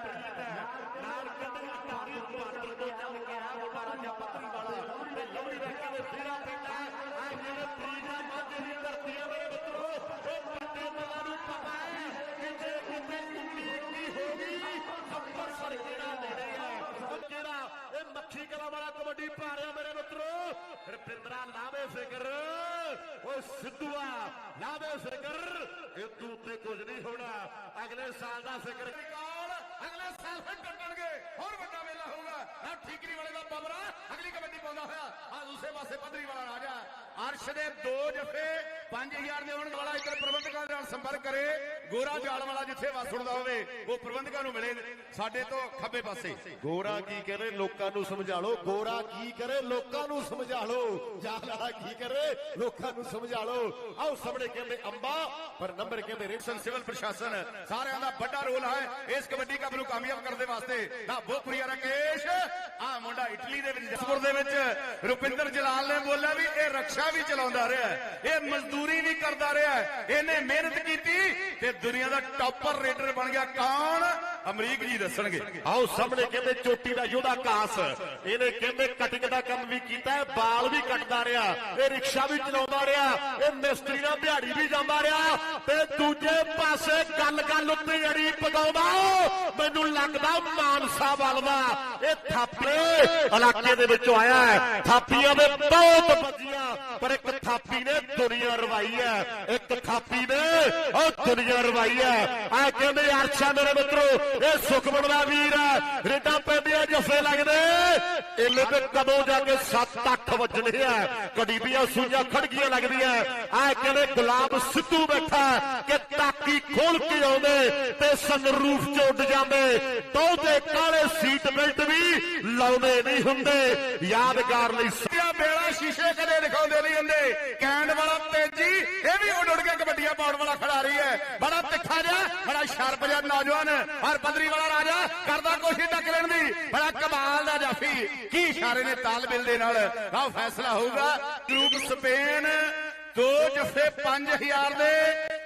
نال قدر کی والا میرے فکر۔ کچھ نہیں ہونا۔ اگلے سال فکر۔ ਅਗਲਾ ਸਾਲ ਦਾ ਫਿਕਰ ਫਿਰ ਟੱਟਣਗੇ ਹੋਰ ਵੱਡਾ ਮੇਲਾ ਹੋਊਗਾ। ਆ ਠੀਕਰੀ ਵਾਲੇ ਦਾ ਬਬਰਾ ਅਗਲੀ ਕਬੱਡੀ ਪਾਉਂਦਾ ਹੋਇਆ। ਆ ਦੂਸਰੇ ਪਾਸੇ ਪੱਧਰੀ ਵਾਲਾ ਰਾਜਾ। ਅਰਸ਼ ਦੇ ਦੋ ਜਫੇ 5000 ਦੇ ਹੋਣ ਵਾਲਾ ਇੱਧਰ ਪ੍ਰਬੰਧਕਾਂ ਦੇ ਨਾਲ ਸੰਪਰਕ ਕਰੇ, ਗੋਰਾ ਜਾਲ ਵਾਲਾ ਜਿੱਥੇ ਵਸੁੰਦਾ ਹੋਵੇ, ਉਹ ਪ੍ਰਬੰਧਕਾਂ ਨੂੰ ਮਿਲੇ ਸਾਡੇ ਤੋਂ ਖੱਬੇ ਪਾਸੇ। ਗੋਰਾ ਕੀ ਕਰੇ, ਲੋਕਾਂ ਨੂੰ ਸਮਝਾ ਲਓ। ਗੋਰਾ ਕੀ ਕਰੇ, ਲੋਕਾਂ ਨੂੰ ਸਮਝਾ ਲਓ। ਜਾਲ ਵਾਲਾ ਕੀ ਕਰੇ, ਲੋਕਾਂ ਨੂੰ ਸਮਝਾ ਲਓ। ਆਓ ਸਾਹਮਣੇ ਕਹਿੰਦੇ ਅੰਬਾ, ਪਰ ਨੰਬਰ ਕਹਿੰਦੇ ਰਿਕਸ਼ਨ ਸਿਵਲ ਪ੍ਰਸ਼ਾਸਨ। ਸਾਰਿਆਂ ਦਾ ਵੱਡਾ ਰੋਲ ਹੈ ਇਸ ਕਬੱਡੀ ਕੱਪ ਨੂੰ ਕਾਮਯਾਬ ਕਰਨ ਦੇ ਵਾਸਤੇ। ਨਾ ਬੋਪਰੀਆ ਰਕੇਸ਼ ਆ ਮੁੰਡਾ ਇਟਲੀ ਦੇ ਵਿੱਚ, ਜਸਪੁਰ ਦੇ ਵਿੱਚ। ਰੁਪਿੰਦਰ ਜਲਾਲ ਨੇ ਬੋਲਿਆ ਵੀ ਇਹ ਰਕਸ਼ਾ ਵੀ ਚਲਾਉਂਦਾ ਰਿਹਾ। ਇਹ ਮਜ਼ਦੂਰ ਵੀ ਕਰਦਾ ਰਿਹਾ ਇਹਨੇ ਮਿਹਨਤ ਕੀਤੀ ਤੇ ਦੁਨੀਆ ਦਾ ਟੌਪਰ ਰੇਡਰ ਬਣ ਗਿਆ। ਕੌਣ? ਅਮਰੀਕ ਜੀ ਦੱਸਣਗੇ। ਆਓ ਸਾਹਮਣੇ ਕਹਿੰਦੇ ਚੋਟੀ ਦਾ ਯੋਧਾ ਕਾਸ। ਇਹਨੇ ਕਹਿੰਦੇ ਕਟਿੰਗ ਦਾ ਕੰਮ ਵੀ ਕੀਤਾ ਹੈ, ਬਾਲ ਵੀ ਕੱਟਦਾ ਰਿਹਾ। ਇਹ ਰਿਕਸ਼ਾ ਵੀ ਚਲਾਉਂਦਾ ਰਿਹਾ। ਇਹ ਮਿਸਤਰੀ ਨਾਲ ਦਿਹਾੜੀ ਵੀ ਜਾਂਦਾ ਰਿਹਾ। ਤੇ ਦੂਜੇ ਪਾਸੇ ਗੱਲ ਗੱਲ ਉੱਤੇ ਅੜੀ ਪਗਾਉਂਦਾ ਮੈਨੂੰ ਲੱਗਦਾ ਮਾਨਸਾ ਵੱਲ ਦਾ। ਇਹ ਥਾਪੇ ਇਲਾਕੇ ਦੇ ਵਿੱਚੋਂ ਆਇਆ ਹੈ। ਥਾਪੀਆਂ ਦੇ ਬਹੁਤ ਪਰ ਇੱਕ ਥਾਪੀ ਨੇ ਦੁਨੀਆ ਰਵਾਈ ਹੈ। ਇੱਕ ਥਾਪੀ ਨੇ ਉਹ ਦੁਨੀਆ ਰਵਾਈ ਹੈ। ਆ ਕਹਿੰਦੇ ਅਰਸ਼ਾ ਮੇਰੇ ਮਿੱਤਰੋ, ਇਹ ਸੁਖਮਨ ਦਾ ਵੀਰ ਹੈ। ਰੇਟਾਂ ਪੈਂਦੀਆਂ ਜੱਫੇ ਲੱਗਦੇ। ਇਹਲੇ ਤੇ ਕਦੋਂ ਜਾ ਕੇ 7-8 ਵੱਜਣੇ ਆ? ਕਦੀ ਸੂਈਆਂ ਖੜਗੀਆਂ ਲੱਗਦੀਆਂ। ਆ ਕਹਿੰਦੇ ਗੁਲਾਬ ਸਿੱਧੂ ਬੈਠਾ ਕਿ ਤਾਕੀ ਖੋਲ ਕੇ ਆਉਂਦੇ ਤੇ ਸੰਰੂਫ ਚ ਉੱਡ ਜਾਂਦੇ। ਬਹੁਤੇ ਕਾਲੇ ਸੀਟ ਬੈਲਟ ਵੀ ਲਾਉਂਦੇ ਨਹੀਂ ਹੁੰਦੇ। ਯਾਦਗਾਰ ਲਈ ਸ਼ੀਸ਼ੇ ਕਦੇ ਦਿਖਾਉਂਦੇ ਨਹੀਂ ਹੁੰਦੇ। ਕੈਂਡ ਵਾਲਾ ਤੇਜੀ, ਇਹ ਵੀ ਉੱਡ ਉੱਡ ਕੇ ਕਬੱਡੀਆਂ ਪਾਉਣ ਵਾਲਾ ਖਿਡਾਰੀ ਹੈ। ਬੜਾ ਤਿੱਖਾ ਜਿਹਾ, ਬੜਾ ਸ਼ਾਰਪ ਜਿਹਾ ਨੌਜਵਾਨ ਹਰ ਪਦਰੀ ਵਾਲਾ ਰਾਜਾ ਕਰਦਾ ਕੋਸ਼ਿਸ਼ ਟੱਕ ਲੈਣ ਦੀ। ਬੜਾ ਕਮਾਲ ਦਾ ਜਾਫੀ। ਕੀ ਇਸ਼ਾਰੇ ਨੇ ਤਾਲਬਿਲ ਦੇ ਨਾਲ। ਆਹ ਫੈਸਲਾ ਹੋਊਗਾ। ਗਰੁੱਪ ਸਪੇਨ ਦੋ ਜਫੇ 5000 ਦੇ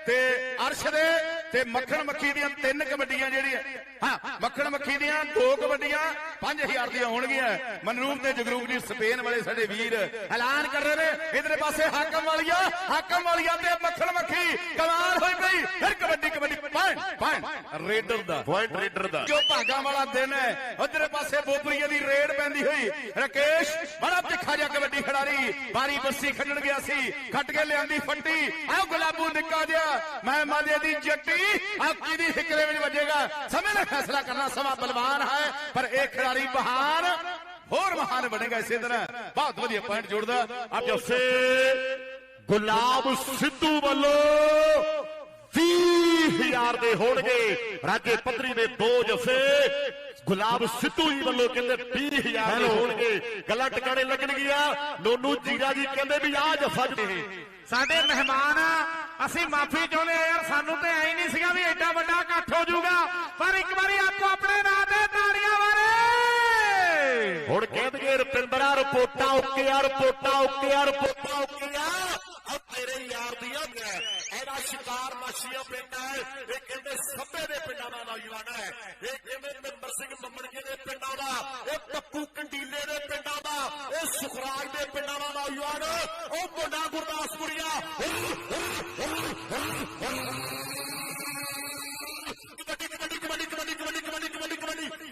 ਤੇ ਅਰਸ਼ ਦੇ ਤੇ ਮੱਖਣ ਮੱਖੀ ਦੀਆਂ ਤਿੰਨ ਕਬੱਡੀਆਂ ਜਿਹੜੀਆਂ। ਹਾਂ, ਮੱਖਣ ਮੱਖੀ ਦੀਆਂ ਦੋ ਕਬੱਡੀਆਂ 5000 ਦੀਆਂ ਹੋਣਗੀਆਂ। ਮਨਰੂਪ ਤੇ ਜਗਰੂਪ ਜੀ, ਸਪੇਨ ਵਾਲੇ ਸਾਡੇ ਵੀਰ ਐਲਾਨ ਕਰ ਰਹੇ ਨੇ। ਇਧਰੇ ਪਾਸੇ ਹਾਕਮ ਵਾਲੀਆ ਹਾਕਮ ਵਾਲੀਆ ਤੇ ਮੱਖਣ ਮੱਖੀ ਕਮਾਲ ਹੋਈ ਪਈ। ਫਿਰ kabaddi kabaddi point point raider ਦਾ। ਪੁਆਇੰਟ ਰੀਡਰ ਦਾ। ਜੋ ਭਾਗਾਂ ਵਾਲਾ ਦਿਨ ਹੈ ਉਧਰੇ ਪਾਸੇ ਬੋਪਰੀਏ ਦੀ ਰੇਡ ਪੈਂਦੀ ਹੋਈ। ਰਕੇਸ਼ ਬੜਾ ਤਿੱਖਾ ਜਿਹਾ ਕਬੱਡੀ ਖਿਡਾਰੀ ਬਾਰੀ ਬੱਸੀ ਖੰਡਣ ਗਿਆ ਸੀ। ਖੱਟ ਕੇ ਲਿਆਂਦੀ ਫੱਟੀ। ਆਹ ਗੁਲਾਬੂ ਨਿੱਕਾ ਜਿਹਾ ਮੈਂ ਮਾਦੇ ਦੀ ਜੱਟੀ। ਆਕੀ ਦੀ ਹਿਕਰੇ ਵਿੱਚ ਵੱਜੇਗਾ? ਸਮੇਂ ਨਾਲ ਫੈਸਲਾ ਕਰਨਾ ਸਮਾਂ ਬਲਵਾਨ ਹੈ ਪਰ ਇਹ ਖਿਡਾਰੀ ਮਹਾਨ ਹੋਰ ਮਹਾਨ ਬਣੇਗਾ ਇਸੇ ਤਰ੍ਹਾਂ। ਬਹੁਤ ਵਧੀਆ ਪੁਆਇੰਟ ਜੋੜਦਾ। ਅੱਜ ਉਸੇ ਗੁਲਾਬ ਸਿੱਧੂ ਵੱਲੋਂ 20000 ਦੇ ਹੋਣਗੇ। ਰਾਜੇ ਪੱਧਰੀ ਦੇ ਦੋ ਜਫੇ ਗੁਲਾਬ ਸਿੱਧੂ ਜੀ ਵੱਲੋਂ ਕਹਿੰਦੇ 20000 ਦੇ ਹੋਣਗੇ। ਗੱਲਾਂ ਟਿਕਾਣੇ ਲੱਗਣਗੀਆਂ ਨੋਨੂ ਜੀਰਾ ਜੀ ਕਹਿੰਦੇ ਵੀ ਆਹ ਜਫਾ ਜਿਹੜੇ ਸਾਡੇ ਮਹਿਮਾਨ ਆ ਅਸੀਂ ਮਾਫੀ ਚਾਹੁੰਦੇ ਆ ਯਾਰ ਸਾਨੂੰ ਤੇ ਐ ਨਹੀਂ ਸੀਗਾ ਵੀ ਐਡਾ ਵੱਡਾ ਇਕੱਠ ਹੋ ਜਾਊਗਾ। ਪਰ ਇੱਕ ਵਾਰੀ ਆਪੋ ਆਪਣੇ ਨਾਂ ਤੇ ਤਾੜੀਆਂ ਮਾਰੇ। ਹੁਣ ਕਹਿੰਦੇ ਰਪਿੰਦਰਾ ਰਿਪੋਰਟਾਂ ਓਕੇ ਆ ਰਿਪੋਰਟਾਂ ਓਕੇ ਆ ਰਿਪੋਰਟਾਂ ਓਕੇ ਆ। ਇਹਦਾ ਸ਼ਿਕਾਰ ਮਾਛੀਆਂ ਪਿੰਡ ਹੈ। ਇਹ ਕਹਿੰਦੇ ਸੱਬੇ ਦੇ ਪਿੰਡਾਂ ਦਾ ਨੌਜਵਾਨ ਹੈ। ਇਹ ਕਹਿੰਦੇ ਮਿੰਬਰ ਸਿੰਘ ਬੰਬੜਕੇ ਦੇ ਪਿੰਡਾਂ ਦਾ। ਇਹ ਪੱਕੂ ਕੰਡੀਲੇ ਦੇ ਪਿੰਡਾਂ ਦਾ। ਇਹ ਸੁਖਰਾਜ ਦੇ ਪਿੰਡਾਂ ਦਾ ਨੌਜਵਾਨ। ਉਹ ਮੁੰਡਾ ਗੁਰਦਾਸਪੁਰੀਆ।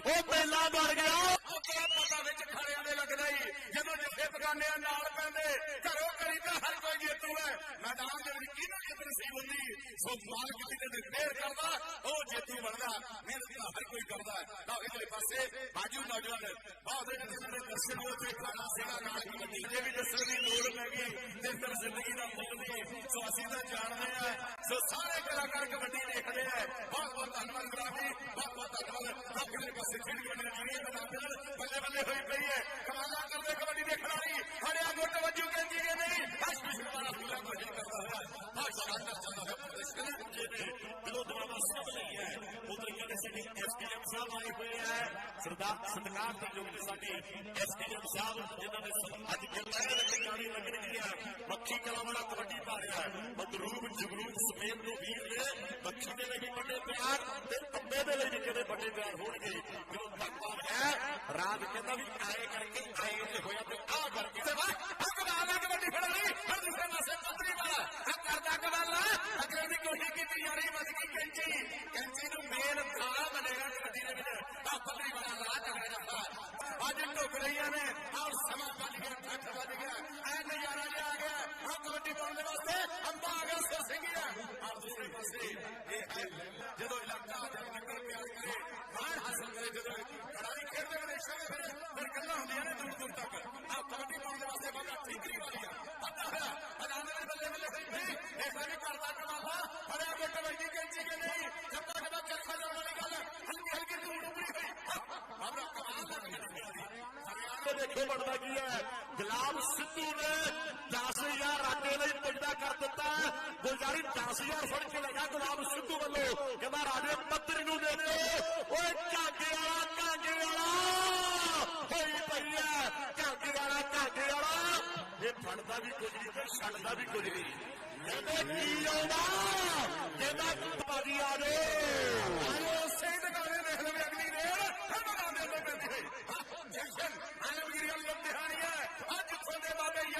ਉਹ ਪਹਿਲਾ ਬਣ ਗਿਆ। ਉਹ ਕਿਹੜਾ ਪਤਾ ਵਿੱਚ ਖੜਿਆਂ ਦੇ ਲੱਗਦਾ ਹੀ ਜਦੋਂ ਜਿੱਥੇ ਬਗਾਨਿਆਂ ਨਾਲ ਪੈਂਦੇ, ਘਰੋਂ ਕਰੀ ਤਾਂ ਹਰ ਕੋਈ ਜੇਤੂ ਹੈ। ਮੈਦਾਨ ਦੇ ਵਿੱਚ ਕਿਹਨਾਂ ਕਿਤੇ ਨਸੀਬ ਹੁੰਦੀ, ਸੋ ਮਾਲਕ ਦੀ ਤੇ ਫੇਰ ਕਰਦਾ, ਉਹ ਜੇਤੂ ਬਣਦਾ, ਮਿਹਨਤ ਤਾਂ ਹਰ ਕੋਈ ਕਰਦਾ ਹੈ। ਤਾਂ ਇਧਰ ਪਾਸੇ ਬਾਜੂ ਨੌਜਵਾਨ, ਬਹੁਤ ਦੇ ਜਿਹੜੇ ਦਰਸ਼ਨ ਹੋ ਤੇ ਖਾਣਾ ਸੇਵਾ ਨਾਲ ਕਬੱਡੀ ਦੇ ਵੀ ਦੱਸਣ ਦੀ ਲੋੜ ਪੈ ਗਈ ਤੇ ਫਿਰ ਜ਼ਿੰਦਗੀ ਦਾ ਮੁੱਲ ਵੀ, ਸੋ ਅਸੀਂ ਤਾਂ ਜਾਣਦੇ ਆ ਸੋ ਸਾਰੇ ਕਲਾਕਾਰ ਕਬੱਡੀ ਦੇਖਦੇ ਆ ਬਹੁਤ ਬਹੁਤ ਧੰਨਵਾਦ ਗਰਾਫੀ ਬਹੁਤ ਬਹੁਤ ਧੰਨਵਾਦ। ਆਪਣੇ ਪਾਸੇ ਜਿਹੜੀ ਕਬੱਡੀ ਆ ਬੱਲੇ ਬੱਲੇ ਹੋਈ ਪਈ ਹੈ। ਕਮਾਲਾਂ ਕਰਦੇ ਕਬੱਡੀ ਦੇ ਖਿਡਾਰੀ ਹਰਿਆ ਗੁੱਟ ਵੱਜੂ ਕਹਿੰਦੀ ਕਿ ਨਹੀਂ ਹਸ ਵਾਲਾ ਪੂਰਾ ਕੋਸ਼ਿਸ਼ ਕਰਦਾ ਹੋਇਆ ਬਹੁਤ ਸ਼ਾਨਦਾਰ ਚੱਲਦਾ ਹੋਇਆ ਪ੍ਰਦਰਸ਼ਨ ਜਦੋਂ ਦੁਆਰਾ ਸਭ ਲਈ ਹੈ ਉਧਰ ਕਹਿੰਦੇ ਸਾਡੇ ਐਸਡੀਐਮ ਸਾਹਿਬ ਆਏ ਹੋਏ ਹੈ ਸਰਦਾਰ ਸਤਕਾਰ ਦੇ ਯੋਗ ਸਾਡੇ ਐਸਡੀਐਮ ਸਾਹਿਬ ਜਿਨ੍ਹਾਂ ਨੇ ਸਭ- ਅੱਜ ਗਿਰਦਾਰੇ ਦੇ ਟਿਕਾਣੀ ਲੱਗਣੀ ਹੈ ਮੱਖੀ ਕਲਾ ਵਾਲਾ ਕਬੱਡੀ ਪਾ ਰਿਹਾ ਹੈ ਮਦਰੂਬ ਜਗਰੂਪ ਸਮੇਤ ਦੇ ਵੀਰ ਨੇ ਮੱਖੀ ਦੇ ਲਈ ਵੀ ਵੱਡੇ ਪਿਆਰ ਤੇ ਤੰਬੇ ਦੇ ਲਈ ਵੀ ਕਿਤੇ ਵੱਡੇ ਪਿਆਰ ਹੋਣਗੇ ਜਦੋਂ ਤੱਕ ਹੈ ਰਾਜ ਕਹਿੰਦਾ ਵੀ ਆਏ ਕਰਕੇ ਆਏ ਤੇ ਹੋਇਆ ਤੇ ਆ ਕਰਕੇ। ਤੇ ਵਾਹ ਹੱਕਦਾਰ ਦਾ ਕਬੱਡੀ ਖਿਡਾਰੀ ਹਰ ਦੂਸਰੇ ਪਾਸੇ ਪੱਤਰੀ ਵਾਲਾ ਆ ਕਰਦਾ ਕਬਾਲਾ ਅਗਲੇ ਦੀ ਕੋਸ਼ਿਸ਼ ਕੀਤੀ ਜਾ ਰਹੀ ਵੱਜ ਗਈ ਕੈਂਚੀ। ਕੈਂਚੀ ਨੂੰ ਮੇਨ ਥਾਂ ਬਣੇਗਾ ਕਬੱਡੀ ਦੇ ਵਿੱਚ। ਆ ਪੱਤਰੀ ਵਾਲਾ ਰਾਹ ਚੱਲਿਆ ਜਾਂਦਾ ਅੱਜ ਟੁੱਕ ਰਹੀਆਂ ਨੇ। ਔਰ ਸਮਾਂ ਵੱਜ ਗਿਆ ਠੱਠ ਵੱਜ ਗਿਆ ਐ ਨਜ਼ਾਰਾ ਜਿਹਾ ਆ ਗਿਆ ਆ ਕਬੱਡੀ ਪਾਉਣ ਦੇ ਵਾਸਤੇ ਅੰਬਾ ਆ ਗਿਆ ਸਿਰ ਸਿੰਘਿਆ ਔਰ ਦੂਸਰੇ ਪਾਸੇ ਇਹ ਹੈ ਜਦੋਂ ਇਲਾਕਾ ਜਦ ਨਿਕਲ ਪਿਆਰ ਕਰੇ ਮਾਣ ਹਾਸਲ ਕਰੇ ਜਦੋਂ ਖਿਡਾਰੀ ਖੇਡਦੇ ਵਿਦੇਸ਼ਾਂ ਦੇ ਫਿਰ ਫਿਰ ਗੱਲਾਂ ਹੁੰਦੀਆਂ ਨੇ ਦੂਰ ਦੂਰ ਤੱਕ ਆ ਕਬੱਡੀ ਪਾਉਣ ਦੇ ਵਾਸਤੇ ਬਾਬਾ ਠੀਕਰੀ ਵਾਲੀ ਆ ਪਤਾ ਹੋਇਆ ਅਦਾਨ ਦੇ ਬੱਲੇ ਬੱਲੇ ਹੋਈ ਨਹੀਂ ਇਹ ਸਾਰੇ ਕਰਦਾ ਕਮਾਲਾ ਫੜਿਆ ਗੁੱਟ ਵੱਡੀ ਕੈਂਚੀ ਕਿ ਨਹੀਂ ਜਦ ਤੱਕ ਦਾ ਚੱਖਾ ਜਾਣ ਵਾਲੀ ਗੱਲ ਹਲਕੀ ਹਲਕੀ ਧੂੜ ਉੱਪਰੀ ਹੋਈ ਬਾਬਾ ਕਮਾਲ ਦਾ ਤੇ ਦੇਖੋ ਬਣਦਾ ਕੀ ਹੈ? ਗੁਲਾਬ ਸਿੱਧੂ ਨੇ 10000 ਰਾਜੇ ਲਈ ਪੁੱਜਦਾ ਕਰ ਦਿੱਤਾ। ਗੁਲਜ਼ਾਰੀ 10000 ਫੜ ਕੇ ਲਗਾ ਗੁਲਾਬ ਸਿੱਧੂ ਵੱਲੋਂ। ਕਹਿੰਦਾ ਰਾਜੇ ਪੱਤਰੀ ਨੂੰ ਦੇ ਦਿਓ ਓਏ ਕਾਂਗੇ ਵਾਲਾ ਕਾਂਗੇ ਵਾਲਾ। ਹੋਈ ਪਈ ਹੈ। ਕਾਂਗੇ ਵਾਲਾ ਕਾਂਗੇ ਵਾਲਾ। ਇਹ ਫੜਦਾ ਵੀ ਕੁਝ ਨਹੀਂ ਤੇ ਛੱਡਦਾ ਵੀ ਕੁਝ ਨਹੀਂ। ਕਹਿੰਦੇ ਕੀ ਆਉਂਦਾ? ਕਹਿੰਦਾ ਬਾਜੀ ਆ ਜਾਓ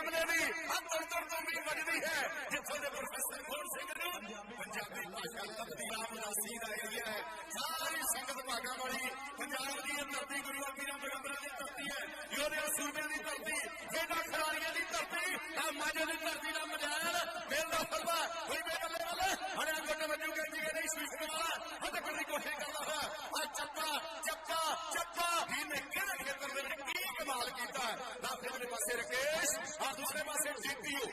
ਦੇ ਬਾਬੇ ਯਮਨੇ ਦੀ ਅੱਜ ਤੁਰ ਤੁਰ ਤੋਂ ਵੀ ਵੱਜਦੀ ਹੈ ਜਿੱਥੋਂ ਦੇ ਪ੍ਰੋਫੈਸਰ ਗੋਲ ਸਿੰਘ ਨੂੰ ਪੰਜਾਬੀ ਭਾਸ਼ਾ ਲੱਭਦੀ ਆਮ ਨਾਸੀ ਦਾ ਏਰੀਆ ਹੈ ਸਾਰੀ ਸੰਗਤ ਭਾਗਾ ਵਾਲੀ ਪੰਜਾਬ ਦੀ ਇਹ ਧਰਤੀ ਗੁਰੂ ਪੀਰਾਂ ਪੈਗੰਬਰਾਂ ਦੀ ਧਰਤੀ ਹੈ ਯੋਧਿਆਂ ਸੂਬਿਆਂ ਦੀ ਧਰਤੀ ਖੇਡਾਂ ਖਿਡਾਰੀਆਂ ਦੀ ਧਰਤੀ ਆ ਮਾਝੇ ਦੀ ਧਰਤੀ ਦਾ ਮਜਾਲ ਮੇਲ ਦਾ ਫਰਵਾ ਕੋਈ ਬੇਗੱਲੇ ਵਾਲੇ ਹਰਿਆ ਗੁੱਟ ਵੱਜੂ ਕਹਿੰਦੀ ਕਿ ਨਹੀਂ ਸ਼ੀਸ਼ ਵਾਲਾ ਹੱਥ ਕਰਨ ਦੀ ਕੋਸ਼ਿਸ਼ ਕਰਦਾ ਹੋਇਆ ਆ ਚੱਪਾ ਚੱਪਾ ਚੱਪਾ ਇਹਨੇ ਕਿਹੜੇ ਖੇਤਰ ਦੇ ਵਿੱਚ ਕੀ ਕਮਾਲ ਕੀਤਾ ਦਾਖਲੇ ਦੇ ਪਾਸੇ ਰਕੇਸ਼ ਆ ਦੂਸਰੇ ਪਾਸੇ ਜੀਤੀਓ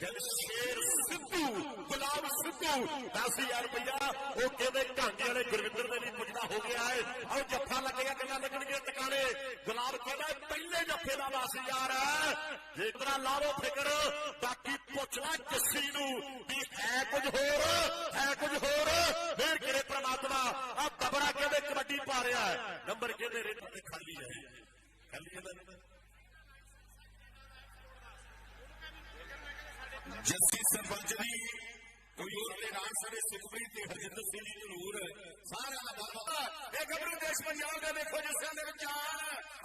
ਦਿਲ ਸ਼ੇਰ ਸਿੱਧੂ ਗੁਲਾਬ ਸਿੱਧੂ 10000 ਰੁਪਇਆ ਉਹ ਕਹਿੰਦੇ ਘਾਂਗੇ ਵਾਲੇ ਗੁਰਵਿੰਦਰ ਦੇ ਲਈ ਪੁੱਜਦਾ ਹੋ ਗਿਆ ਹੈ ਆਓ ਜੱਫਾ ਲੱਗੇਗਾ ਕਿੰਨਾ ਲੱਗਣਗੇ ਟਿਕਾਣੇ ਗੁਲਾਬ ਕਹਿੰਦਾ ਪਹਿਲੇ ਜੱਫੇ ਦਾ 10000 ਹੈ ਜੇ ਤਰ੍ਹਾਂ ਲਾਵੋ ਫਿਕਰ ਬਾਕੀ ਪੁੱਛ ਲੈ ਜੱਸੀ ਨੂੰ ਵੀ ਹੈ ਕੁਝ ਹੋਰ ਹੈ ਕੁਝ ਹੋਰ ਫੇਰ ਕਿਰੇ ਪ੍ਰਮਾਤਮਾ ਆ ਦਬਰਾ ਕਹਿੰਦੇ ਕਬੱਡੀ ਪਾ ਰਿਹਾ ਹੈ ਨੰਬਰ ਕਹਿੰਦੇ ਰੇਟ ਤੇ ਖਾਲੀ ਹੈ ਖਾਲੀ ਹੈ ਜੱਸੀ ਸਰਪੰਚ ਦੇ ਨਾਲ ਸਾਡੇ ਸੁਖਪ੍ਰੀਤ ਤੇ ਹਰਜਿੰਦਰ ਸਿੰਘ ਜੀ ਜ਼ਰੂਰ ਸਾਰਿਆਂ ਦਾ ਬਹੁਤ ਇਹ ਗੱਭਰੂ ਦੇਸ਼ ਪੰਜਾਬ ਦਾ ਦੇਖੋ ਜਿਸਿਆਂ ਦੇ ਵਿੱਚ ਆਨ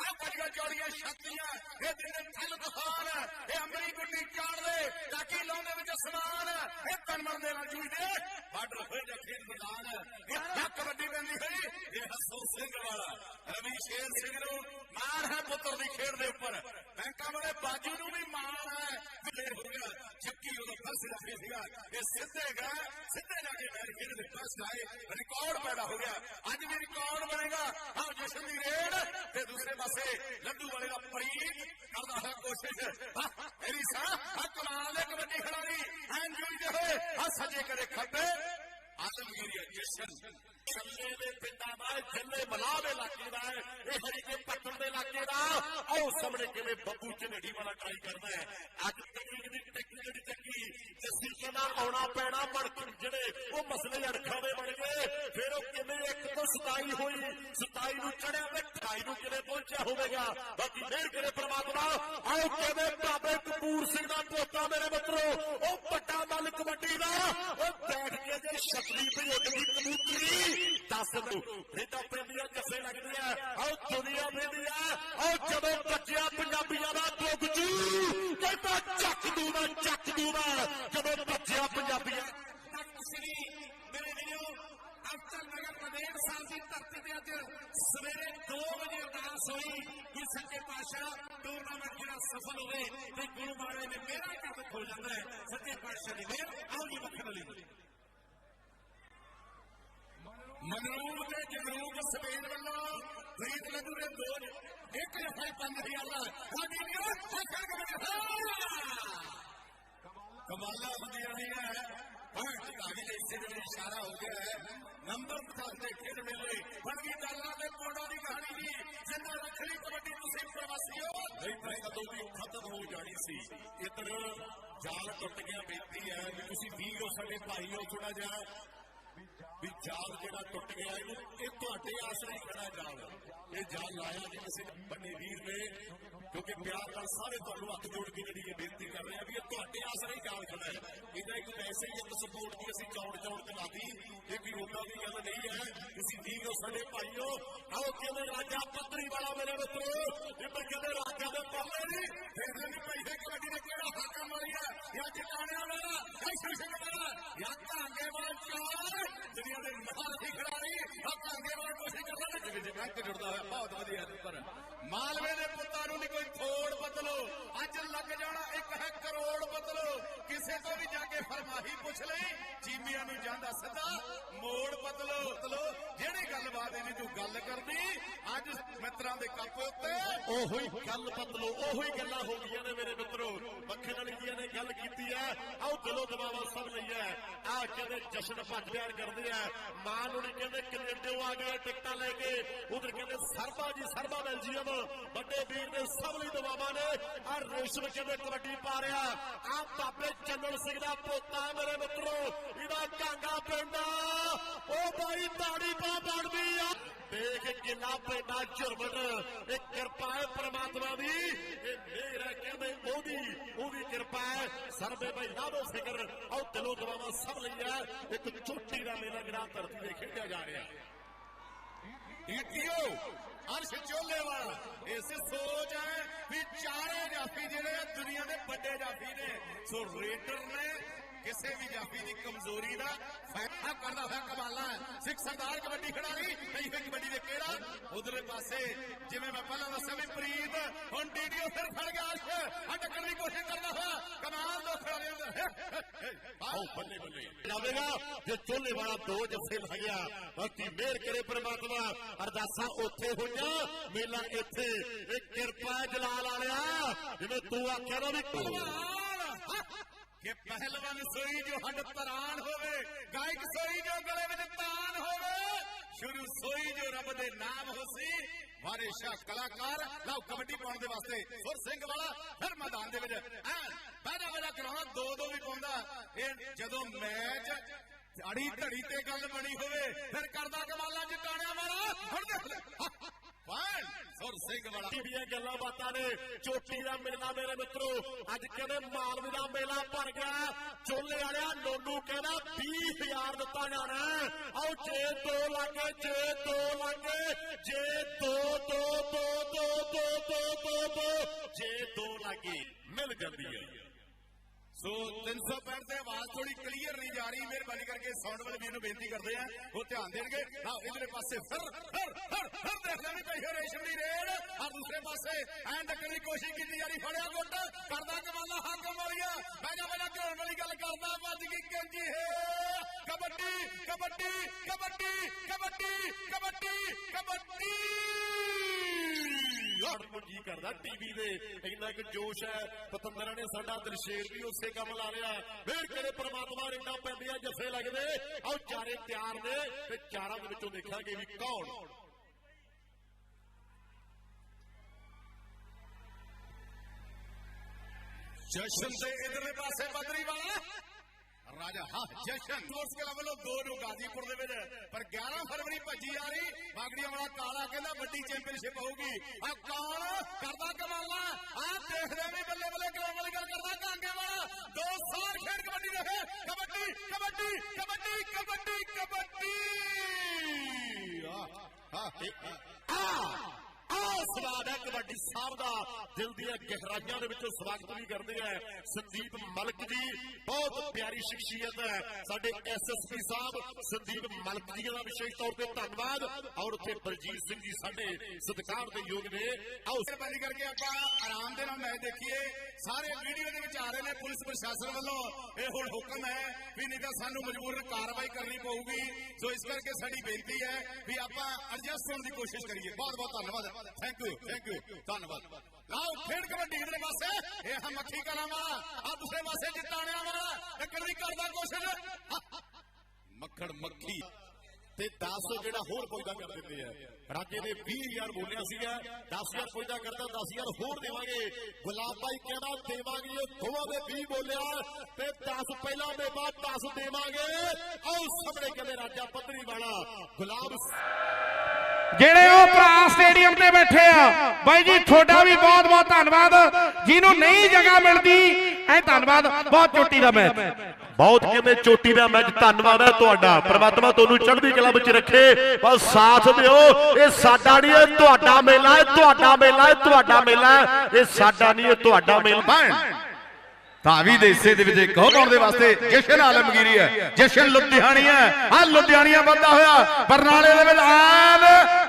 ਆ ਬੜੀਆਂ ਚੌੜੀਆਂ ਛਾਤੀਆਂ ਇਹ ਦਿਨ ਥਲ ਤੂਫਾਨ ਇਹ ਅੰਬਰੀ ਗੁੱਡੀ ਚਾੜਦੇ ਤਾਕੀ ਲਾਉਂਦੇ ਵਿੱਚ ਸਮਾਨ ਇਹ ਤਨਮਨ ਦੇ ਨਾਲ ਜੂਝਦੇ ਬਾਰਡਰ ਹੋਏ ਜਾਂ ਖੇਡ ਮੈਦਾਨ ਇਹ ਤਾਂ ਕਬੱਡੀ ਪੈਂਦੀ ਹੋਈ ਇਹ ਹਸੋ ਸਿੰਘ ਵਾਲਾ। ਰਵੀ ਸ਼ੇਰ ਸਿੰਘ ਨੂੰ ਮਾਣ ਹੈ ਪੁੱਤਰ ਦੀ ਖੇਡ ਦੇ ਉੱਪਰ। ਬੈਂਕਾਂ ਵਾਲੇ ਬਾਜੂ ਨੂੰ ਵੀ ਮਾਣ ਹੈ। ਹੋ ਗਿਆ ਚੱਕੀ ਉਹਦਾ ਫਸ ਲੱਗੇ ਸੀਗਾ। ਇਹ ਸਿੱਧੇ ਗਏ ਸਿੱਧੇ ਜਾ ਕੇ ਮੈਚ ਖੇਡ ਦੇ ਫਸਟ ਆਏ ਰਿਕਾਰਡ ਪੈਦਾ ਹੋ ਗਿਆ। ਅੱਜ ਵੀ ਰਿਕਾਰਡ ਬਣੇਗਾ। ਆਹ ਜਸ਼ਨ ਦੀ ਰੇਡ ਤੇ ਦੂਸਰੇ ਪਾਸੇ ਲੱਡੂ ਵਾਲੇ ਦਾ ਪ੍ਰੀਤ ਕਰਦਾ ਹੈ ਕੋਸ਼ਿਸ਼। ਐਰੀ ਸਾ ਆ ਕਮਾਲ ਦੇ ਕਬੱਡੀ ਖਿਡਾਰੀ ਐਨ ਜੁੜਦੇ ਹੋਏ। ਆ ਸੱਜੇ ਕਰੇ ਖੱਬੇ। ਆਲਮਗੀਰੀ ਜਸ਼ਨ ਛੱਲੇ ਦੇ ਪਿੰਡਾਂ ਦਾ ਇਹ ਛੱਲੇ ਮਲਾਹ ਦੇ ਇਲਾਕੇ ਦਾ ਇਹ ਹਰੀ ਪੱਤਣ ਦੇ ਇਲਾਕੇ ਦਾ। ਆਓ ਸਾਹਮਣੇ ਕਿਵੇਂ ਬੱਬੂ ਝਨੇੜੀ ਵਾਲਾ ਟਰਾਈ ਕਰਦਾ ਹੈ। ਅੱਜ ਤਕਨੀਕ ਦੀ ਟੈਕਨੀਕ ਚੱਕੀ, ਜੱਸੀ ਕਹਿੰਦਾ ਆਉਣਾ ਪੈਣਾ ਮੜਕ ਜਿਹੜੇ, ਉਹ ਮਸਲੇ ਅੜਖਾਂ ਦੇ ਬਣ ਗਏ। ਫਿਰ ਉਹ ਕਿਵੇਂ ਇੱਕ ਤੋਂ 27 ਹੋਈ? 27 ਨੂੰ ਚੜਿਆ ਤੇ 28 ਨੂੰ ਕਿਵੇਂ ਪਹੁੰਚਿਆ ਹੋਵੇਗਾ? ਬਾਕੀ ਮਿਹਰ ਕਰੇ ਪ੍ਰਮਾਤਮਾ? ਆਓ ਕਿਵੇਂ ਬਾਬੇ ਕਪੂਰ ਸਿੰਘ ਦਾ ਪੋਤਾ ਮੇਰੇ ਮਿੱਤਰੋ? ਉਹ ਵੱਡਾ ਮੱਲ ਕਬੱਡੀ ਦਾ। ਉਹ ਬੈਠ ਕੇ ਜੇ ਛਤਰੀ ਤੇ ਉੱਡਦੀ ਕਬੂਤਰੀ। ਦੱਸ ਦੋ ਇਹ ਤਾਂ ਪੈਂਦੀਆਂ ਜੱਫੇ ਲੱਗਦੀਆਂ। ਆਓ ਦੁਨੀਆ ਪੈਂਦੀ ਆਓ ਜਦੋਂ ਅਫਸਰ ਨਗਰ ਪ੍ਰਦੇਸ਼ ਸਾਹਿਬ ਦੀ ਧਰਤੀ ਤੇ ਅੱਜ ਸਵੇਰੇ 2 ਵਜੇ ਅਰਦਾਸ ਹੋਈ ਕਿ ਸੱਚੇ ਪਾਤਸ਼ਾਹ ਟੂਰਨਾਮੈਂਟ ਜਿਹੜਾ ਸਫਲ ਹੋਵੇ ਤੇ ਗੁਰੂ ਮਹਾਰਾਜ ਨੇ ਮੇਰਾ ਕੰਮ ਖੋਲ ਜਾਂਦਾ ਹੈ। ਸੱਚੇ ਪਾਤਸ਼ਾਹ ਦੀ ਮਿਹਰ, ਆਓ ਜੀ ਮੱਖਣ ਵਾਲੀ ਮਨਰੂਪ ਤੇ ਜਗਰੂਪ ਸਪੇਨ ਵੱਲੋਂ ਪ੍ਰੀਤ ਲੱਡੂ ਦੇ ਦੋ ਇੱਕ ਜਫਾ 5000 ਦਾ। ਸਾਡੀ ਨਿਓ ਫਸਲ ਕਬੱਡੀ ਕਮਾਲਾ ਹੁੰਦੀਆਂ ਰਹੀਆਂ। ਹਾਂ ਆਗੇ ਦੇ ਇਸੇ ਦੇ ਇਸ਼ਾਰਾ ਹੋ ਗਿਆ ਨੰਬਰ ਪਸਾਰ ਦੇ ਖੇਡ ਮੇਲੇ ਬੜਗੀ ਡਾਲਰਾਂ ਦੇ ਕੋਡਾਂ ਦੀ ਕਹਾਣੀ ਦੀ ਜਿੰਨਾ ਰੱਖਣੀ ਕਬੱਡੀ ਤੁਸੀਂ ਪ੍ਰਵਾਸੀਓ। ਨਹੀਂ ਤਾਂ ਕਦੋਂ ਵੀ ਖਤਮ ਹੋ ਜਾਣੀ ਸੀ। ਇੱਧਰ ਜਾਲ ਟੁੱਟ ਗਿਆ ਬੇਨਤੀ ਹੈ। ਵੀ ਤੁਸੀਂ ਵੀਰੋ ਸਾਡੇ ਭਾਈ ਹੋ ਥੋੜਾ ਜਿਹਾ। ਵੀ ਜਾਲ ਜਿਹੜਾ ਟੁੱਟ ਗਿਆ ਇਹਨੂੰ, ਇਹ ਤੁਹਾਡੇ ਆਸਰੇ ਖੜਾ ਜਾਲ ਇਹ ਜਾਲ ਲਾਇਆ ਨਹੀਂ ਕਿਸੇ ਬੰਨੇ ਵੀਰ ਨੇ, ਕਿਉਂਕਿ ਪਿਆਰ ਨਾਲ ਸਾਰੇ ਤੁਹਾਨੂੰ ਹੱਥ ਜੋੜ ਕੇ ਜਿਹੜੀ ਇਹ ਬੇਨਤੀ ਕਰ ਰਹੇ ਵੀ ਇਹ ਤੁਹਾਡੇ ਆਸਰੇ ਜਾਲ ਖੜਾ ਹੈ। ਇਹਦਾ ਇੱਕ ਵੈਸੇ ਹੀ ਇੱਕ ਸਪੋਰਟ ਦੀ ਅਸੀਂ ਚੌੜ ਚੌੜ ਕਰਾਦੀ ਇਹ ਵੀ ਉਹਨਾਂ ਦੀ ਗੱਲ ਨਹੀਂ ਹੈ। ਤੁਸੀਂ ਵੀਰੋ ਸਾਡੇ ਭਾਈ ਆਓ ਕਹਿੰਦੇ ਰਾਜਾ ਪੱਤਰੀ ਵਾਲਾ ਮੇਰੇ ਮਿੱਤਰੋ। ਇਹ ਤਾਂ ਰਾਜਾ ਦੇ ਪੱਲੇ ਨਹੀਂ ਫਿਰ ਨਹੀਂ ਭਾਈ ਕਬੱਡੀ ਨੇ ਕਿਹੜਾ ਹਾਕਮ ਮਾਰਿਆ ਜਾਂ ਚਟਾਣਿਆਂ ਵਾਲਾ ਜਾਂ ਸ਼ਮਸ਼ੇਰ ਵਾਲਾ। ਜਾਂ ਕਾਂਗੇ ਵਾਲਾ ਚਾਰ ਦੁਨੀਆ ਦੇ ਮਹਾਨ ਹੀ ਖਿਡਾਰੀ ਆ ਕਾਂਗੇ ਵਾਲਾ ਕੋਸ਼ਿਸ਼ ਕਰਦਾ ਨਾ ਜਿਵੇਂ ਜਿਵੇਂ ਅੰਕ ਜੁੜਦਾ ਹੋਇਆ ਬਹੁਤ ਵਧੀਆ ਪਰ ਮਾਲਵੇ ਦੇ ਪੁੱਤਾਂ ਨੂੰ ਨਹੀਂ ਕੋਈ ਥੋੜ ਬਦਲੋ। ਅੱਜ ਲੱਗ ਜਾਣਾ ਇੱਕ ਹੈ ਕਰੋੜ ਬਦਲੋ। ਕਿਸੇ ਤੋਂ ਵੀ ਜਾ ਕੇ ਫਰਮਾਹੀ ਪੁੱਛ ਲਈ ਚੀਮੀਆਂ ਨੂੰ ਜਾਂਦਾ ਸਿੱਧਾ ਮੋੜ ਬਦਲੋ। ਬਦਲੋ ਜਿਹੜੀ ਗੱਲਬਾਤ ਇਹਨੇ ਤੂੰ ਗੱਲ ਕਰਦੀ ਅੱਜ ਮਿੱਤਰਾਂ ਦੇ ਕੱਪ ਉੱਤੇ ਉਹੋ ਹੀ ਗੱਲ ਬਦਲੋ ਉਹੋ ਹੀ ਗੱਲਾਂ ਹੋ ਗਈਆਂ ਨੇ ਮੇਰੇ ਮਿੱਤਰੋ। ਮੱਖਣ ਵਾਲੀ ਜੀਆਂ ਨੇ ਗੱਲ ਕੀਤੀ ਹੈ ਆਓ ਦਿਲੋਂ ਦਬਾਵਾ ਸਭ ਲਈ ਹੈ ਆ ਕਹਿੰਦੇ ਜਸ਼ਨ ਭੱਜ ਪਿਆਰ ਕਰਦੇ ਆ। ਮਾਂ ਨੂੰ ਕਹਿੰਦੇ ਕੈਨੇਡਾ ਆ ਗਏ ਟਿਕਟਾਂ ਲੈ ਕੇ। ਉਧਰ ਕਹਿੰਦੇ, ਸਰਬਾ ਜੀ, ਸਰਬਾ ਬੈਲਜੀਅਮ। ਵੱਡੇ ਵੀਰ ਦੇ ਸਭ ਲਈ ਦਬਾਵਾ ਨੇ। ਆ ਰੇਸ਼ਮ ਕਹਿੰਦੇ, ਕਬੱਡੀ ਪਾ ਰਿਹਾ। ਆ ਬਾਬੇ ਚੰਨਣ ਸਿੰਘ ਦਾ ਪੋਤਾ ਮੇਰੇ ਮਿੱਤਰੋ। ਇਹਦਾ ਕਾਂਗਾ ਪਿੰਡਾ ਉਹ ਬਾਈ ਤਾੜੀ ਪਾ ਬਣਦੀ ਆ। ਦੇਖ ਕਿੰਨਾ ਪੈਂਦਾ ਝੁਰਮਟ। ਫਿਕਰ ਆਉ ਦਿਲੋਂ ਦਵਾਵਾ ਸਭ ਲਈ ਇੱਕ ਚੋਟੀ ਦਾ ਮੇਲਾ ਜਿਹੜਾ ਧਰਤੀ ਤੇ ਖੇਡਿਆ ਜਾ ਰਿਹਾ। ਇਟਿਓ ਅਰਸ਼ ਚੋਲੇ ਇਸ ਸੋਚ ਹੈ ਵੀ ਚਾਰੇ ਜਾਫੀ ਜਿਹੜੇ ਆ, ਦੁਨੀਆ ਦੇ ਵੱਡੇ ਜਾਫੀ ਨੇ। ਸੋ ਰੇਡਰ ਨੇ ਕਿਸੇ ਵੀ ਜਾਫੀ ਦੀ ਕਮਜ਼ੋਰੀ ਦਾ ਫੈਸਲਾ ਕਰਦਾ ਹੋਇਆ ਕਮਾਲਾ ਹੈ ਸਿੱਖ ਸਰਦਾਰ ਕਬੱਡੀ ਖਿਡਾਰੀ ਨਹੀਂ ਹੈ ਕਬੱਡੀ ਦੇ ਕਿਹੜਾ ਉਧਰਲੇ ਪਾਸੇ ਜਿਵੇਂ ਮੈਂ ਪਹਿਲਾਂ ਦੱਸਿਆ ਵੀ ਪ੍ਰੀਤ ਹੁਣ ਡੀਡੀਓ ਫਿਰ ਫੜ ਗਿਆ ਅਰਸ਼ ਆ ਟੱਕਣ ਦੀ ਕੋਸ਼ਿਸ਼ ਕਰਦਾ ਹੋਇਆ ਕਮਾਲ ਦੋ ਖਿਡਾਰੀਆਂ ਦਾ ਆਓ ਬੱਲੇ ਬੱਲੇ ਜਾਵੇਗਾ ਜੇ ਚੋਲੇ ਵਾਲਾ ਦੋ ਜੱਫੇ ਲੱਗ ਗਿਆ ਬਾਕੀ ਮਿਹਰ ਕਰੇ ਪ੍ਰਮਾਤਮਾ ਅਰਦਾਸਾਂ ਉੱਥੇ ਹੋਈਆਂ ਮੇਲਾ ਇੱਥੇ ਇਹ ਕਿਰਪਾ ਹੈ ਜਲਾਲ ਵਾਲਿਆ ਜਿਵੇਂ ਤੂੰ ਆਖਿਆ ਨਾ ਵੀ ਪਹਿਲਵਾਨ ਕਿ ਪਹਿਲਵਾਨ ਸੋਈ ਜੋ ਹੱਡ ਤਰਾਨ ਹੋਵੇ, ਗਾਇਕ ਸੋਈ ਜੋ ਗਲੇ ਵਿੱਚ ਤਾਨ ਹੋਵੇ, ਸ਼ੁਰੂ ਸੋਈ ਜੋ ਰੱਬ ਦੇ ਨਾਮ ਹੋਸੀ ਵਾਰੇ ਸ਼ਾਹ ਕਲਾਕਾਰ, ਲਓ ਕਬੱਡੀ ਪਾਉਣ ਦੇ ਵਾਸਤੇ ਸੁਰ ਸਿੰਘ ਵਾਲਾ, ਫਿਰ ਮੈਦਾਨ ਦੇ ਵਿੱਚ, ਐਨ, ਪਹਿਲਾ ਵੇਲਾ ਕਰਾਉਣਾ, ਦੋ ਦੋ ਵੀ ਪਾਉਂਦਾ, ਇਹ ਜਦੋਂ ਮੈਚ ਅੜੀ ਧੜੀ ਤੇ ਗੱਲ ਬਣੀ ਹੋਵੇ, ਫਿਰ ਕਰਦਾ ਕਮਾਲਾ ਜਟਾਣਿਆਂ ਵਾਲਾ ਹੁਣ ਦੇਖ ਲੈ ਵਾਲ ਸੁਰ ਸਿੰਘ ਵਾਲਾ ਦੀਆਂ ਗੱਲਾਂ ਬਾਤਾਂ ਨੇ ਚੋਟੀ ਦਾ ਮੇਲਾ ਮੇਰੇ ਮਿੱਤਰੋ ਅੱਜ ਕਹਿੰਦੇ ਮਾਲਵੇ ਦਾ ਮੇਲਾ ਭਰ ਗਿਆ ਚੋਲੇ ਵਾਲਿਆ ਨੋਨੂ ਕਹਿੰਦਾ 20000 ਦਿੱਤਾ ਜਾਣਾ ਆਓ ਜੇ ਦੋ ਲਾਗੇ ਜੇ ਦੋ ਲਾਗੇ ਜੇ 2 2 2 2 2 2 2 ਜੇ ਦੋ ਲਾਗੇ ਮਿਲ ਜਾਂਦੀ ਹੈ ਸੋ 365 ਤੇ ਆਵਾਜ਼ ਥੋੜੀ ਕਲੀਅਰ ਨਹੀਂ ਜਾ ਰਹੀ। ਮਿਹਰਬਾਨੀ ਕਰਕੇ ਸਾਊਂਡ ਵਾਲੇ ਵੀਰ ਨੂੰ ਬੇਨਤੀ ਕਰਦੇ ਆ ਉਹ ਧਿਆਨ ਦੇਣਗੇ। ਹਾਂ ਇਧਰੇ ਪਾਸੇ ਫਿਰ ਫਿਰ ਫਿਰ ਫਿਰ ਦੇਖ ਲੈਣੀ ਪਈ ਹੈ ਰੇਸ਼ਮ ਦੀ ਰੇਡ। ਆ ਦੂਸਰੇ ਪਾਸੇ ਐਂ ਡੱਕਣ ਦੀ ਕੋਸ਼ਿਸ਼ ਕੀਤੀ ਜਾ ਰਹੀ। ਫੜਿਆ ਗੁੱਟ। ਕਰਦਾ ਕਮਾਲਾ ਹਾਕਮ ਵਾਲੀਆ ਬੈਜਾ ਬੈਜਾ ਘਰੋਂ ਵਾਲੀ ਗੱਲ ਕਰਦਾ। ਵੱਜ ਗਈ ਕੰਜੀ ਹੈ! ਕਬੱਡੀ ਕਬੱਡੀ ਕਬੱਡੀ ਕਬੱਡੀ ਕਬੱਡੀ ਕਬੱਡੀ! ਹੜ ਪੁੰਜੀ ਕਰਦਾ ਟੀਵੀ ਦੇ। ਇੰਨਾ ਕਿ ਜੋਸ਼ ਹੈ। ਪਤੰਦਰਾਂ ਨੇ ਸਾਡਾ ਦਿਲਸ਼ੇਰ ਵੀ ਉਸੇ ਕੰਮ ਲਾ ਲਿਆ। ਫੇਰ ਕਿਹੜੇ ਪ੍ਰਮਾਤਮਾ ਨੇ ਪੈਂਦੀਆਂ ਜੱਫੇ ਲੱਗਦੇ? ਆਓ ਚਾਰੇ ਤਿਆਰ ਨੇ ਤੇ ਚਾਰਾਂ ਦੇ ਵਿੱਚੋਂ ਦੇਖਾਂਗੇ ਵੀ ਕੌਣ। ਜਸ਼ਨ ਦੇ ਇਧਰਲੇ ਪਾਸੇ ਬਦਰੀ ਰਾਜਾ ਹਾਂ ਜਸ਼ਨ ਸਪੋਰਟਸ ਕਲੱਬ ਵੱਲੋਂ ਦੋ ਨੂੰ ਗਾਜ਼ੀਪੁਰ ਦੇ ਵਿੱਚ ਪਰ 11 ਫਰਵਰੀ ਭੱਜੀ ਆ ਰਹੀ। ਬਾਗੜੀਆਂ ਵਾਲਾ ਕਾਲਾ ਕਹਿੰਦਾ ਵੱਡੀ ਚੈਂਪੀਅਨਸ਼ਿਪ ਹੋਊਗੀ। ਆ ਕੌਣ ਕਰਦਾ ਕਮਾਲਾ, ਆ ਦੇਖਦੇ ਵੀ ਬੱਲੇ ਬੱਲੇ ਕਰਾਉਣ ਵਾਲੀ ਗੱਲ ਕਰਦਾ ਕਾਂਗੇ ਵਾਲਾ। ਦੋ ਸਾਲ ਖੇਡ ਕਬੱਡੀ ਰਹੇ। ਕਬੱਡੀ ਕਬੱਡੀ ਕਬੱਡੀ ਕਬੱਡੀ ਕਬੱਡੀ। ਆ ਆ ਆ ਸਵਾਦ ਹੈ ਕਬੱਡੀ ਸਾਹਿਬ ਦਾ ਦਿਲ ਦੀਆਂ ਗਹਿਰਾਈਆਂ ਦੇ ਵਿੱਚੋਂ ਸਵਾਗਤ ਵੀ ਕਰਦੇ ਆ। ਸੰਦੀਪ ਮਲਕ ਜੀ, ਬਹੁਤ ਪਿਆਰੀ ਸ਼ਖਸੀਅਤ ਹੈ। ਸਾਡੇ ਐਸਐਸਪੀ ਸਾਹਿਬ, ਸੰਦੀਪ ਮਲਕ ਜੀ ਦਾ ਵਿਸ਼ੇਸ਼ ਤੌਰ ਤੇ ਧੰਨਵਾਦ। ਔਰ ਉੱਥੇ ਬਲਜੀਤ ਸਿੰਘ ਜੀ ਸਾਡੇ ਸਤਿਕਾਰ ਦੇ ਯੋਗ ਨੇ। ਆਓ। ਮਿਹਰਬਾਨੀ ਕਰਕੇ ਆਪਾਂ ਆਰਾਮ ਦੇ ਨਾਲ ਮੈਚ ਦੇਖੀਏ। ਸਾਰੇ ਵੀਡੀਓ ਦੇ ਵਿੱਚ ਆ ਰਹੇ ਨੇ, ਪੁਲਿਸ ਪ੍ਰਸ਼ਾਸਨ ਵੱਲੋਂ। ਇਹ ਹੁਣ ਹੁਕਮ ਹੈ ਵੀ ਨਹੀਂ ਤਾਂ ਸਾਨੂੰ ਮਜਬੂਰਨ ਕਾਰਵਾਈ ਕਰਨੀ ਪਊਗੀ। ਸੋ ਇਸ ਕਰਕੇ ਸਾਡੀ ਬੇਨਤੀ ਹੈ ਵੀ ਆਪਾਂ ਐਡਜਸਟ ਹੋਣ ਦੀ ਕੋਸ਼ਿਸ਼ ਕਰੀਏ। ਬਹੁਤ ਬਹੁਤ ਧੰਨਵਾਦ। ਥੈਂਕ ਯੂ ਥੈਂਕ ਯੂ ਧੰਨਵਾਦ। ਲਓ ਖੇਡ ਕਬੱਡੀ ਇਧਰ ਪਾਸੇ। ਇਹ ਹੈ ਮੱਖੀ ਕਲਾਂ ਆ ਦੂਸਰੇ ਪਾਸੇ ਜਿੱਤਾਣਿਆਂ ਵਾਲਾ ਇੱਕ ਵਾਰੀ ਕਰਦਾ ਕੋਸ਼ਿਸ਼। ਮੱਖਣ ਮੱਖੀ। ਤੇ 10 ਜਿਹੜਾ ਹੋਰ ਪੁੱਜਦਾ ਕਰ ਦਿੰਦੇ ਆ। ਰਾਜੇ ਨੇ 20000 ਬੋਲਿਆ ਸੀਗਾ 10000 ਪੁੱਜਦਾ ਕਰਦਾ 10000 ਹੋਰ ਦੇਵਾਂਗੇ। ਗੁਲਾਬ ਭਾਈ ਕਹਿੰਦਾ ਦੇਵਾਂਗੇ, ਇਹ ਦੋਵਾਂ ਦੇ 20 ਬੋਲਿਆ ਤੇ 10 ਪਹਿਲਾਂ ਦੇ ਬਾਅਦ 10 ਦੇਵਾਂਗੇ। ਆਓ ਸਾਹਮਣੇ ਕਹਿੰਦੇ ਰਾਜਾ ਪੱਧਰੀ ਵਾਲਾ ਗੁਲਾਬ ਜਿਹੜੇ ਉਹ ਭਰਾ ਸਟੇਡੀਅਮ ਤੇ ਬੈਠੇ ਆ, ਬਾਈ ਜੀ, ਤੁਹਾਡਾ ਵੀ ਬਹੁਤ ਬਹੁਤ ਧੰਨਵਾਦ। ਜਿਹਨੂੰ ਨਹੀਂ ਜਗ੍ਹਾ ਮਿਲਦੀ ਇਹ ਧੰਨਵਾਦ, ਬਹੁਤ ਚੋਟੀ ਦਾ ਮੈਚ। ਬਹੁਤ ਕਹਿੰਦੇ ਚੋਟੀ ਦਾ ਮੈਚ ਧੰਨਵਾਦ ਹੈ ਤੁਹਾਡਾ। ਪ੍ਰਮਾਤਮਾ ਤੁਹਾਨੂੰ ਚੜ੍ਹਦੀ ਕਲਾ ਵਿੱਚ ਰੱਖੇ। ਬਸ ਸਾਥ ਦਿਓ। ਇਹ ਸਾਡਾ ਨਹੀਂ, ਇਹ ਤੁਹਾਡਾ ਮੇਲਾ ਹੈ ਤੁਹਾਡਾ ਮੇਲਾ ਹੈ ਤੁਹਾਡਾ ਮੇਲਾ। ਇਹ ਸਾਡਾ ਨਹੀਂ, ਇਹ ਤੁਹਾਡਾ ਮੇਲਾ। ਭੈਣ ਧਾਵੀ ਦੇ ਹਿੱਸੇ ਦੇ ਵਿੱਚ ਇੱਕ ਹੋਰ ਪਾਉਣ ਦੇ ਵਾਸਤੇ ਜਸ਼ਨ ਆਲਮਗੀਰੀ ਹੈ, ਜਸ਼ਨ ਲੁਧਿਆਣੀ ਹੈ। ਆ ਲੁਧਿਆਣੀਆਂ ਵੱਧਦਾ ਹੋਇਆ, ਬਰਨਾਲੇ ਦੇ ਵਿੱਚ ਆਨ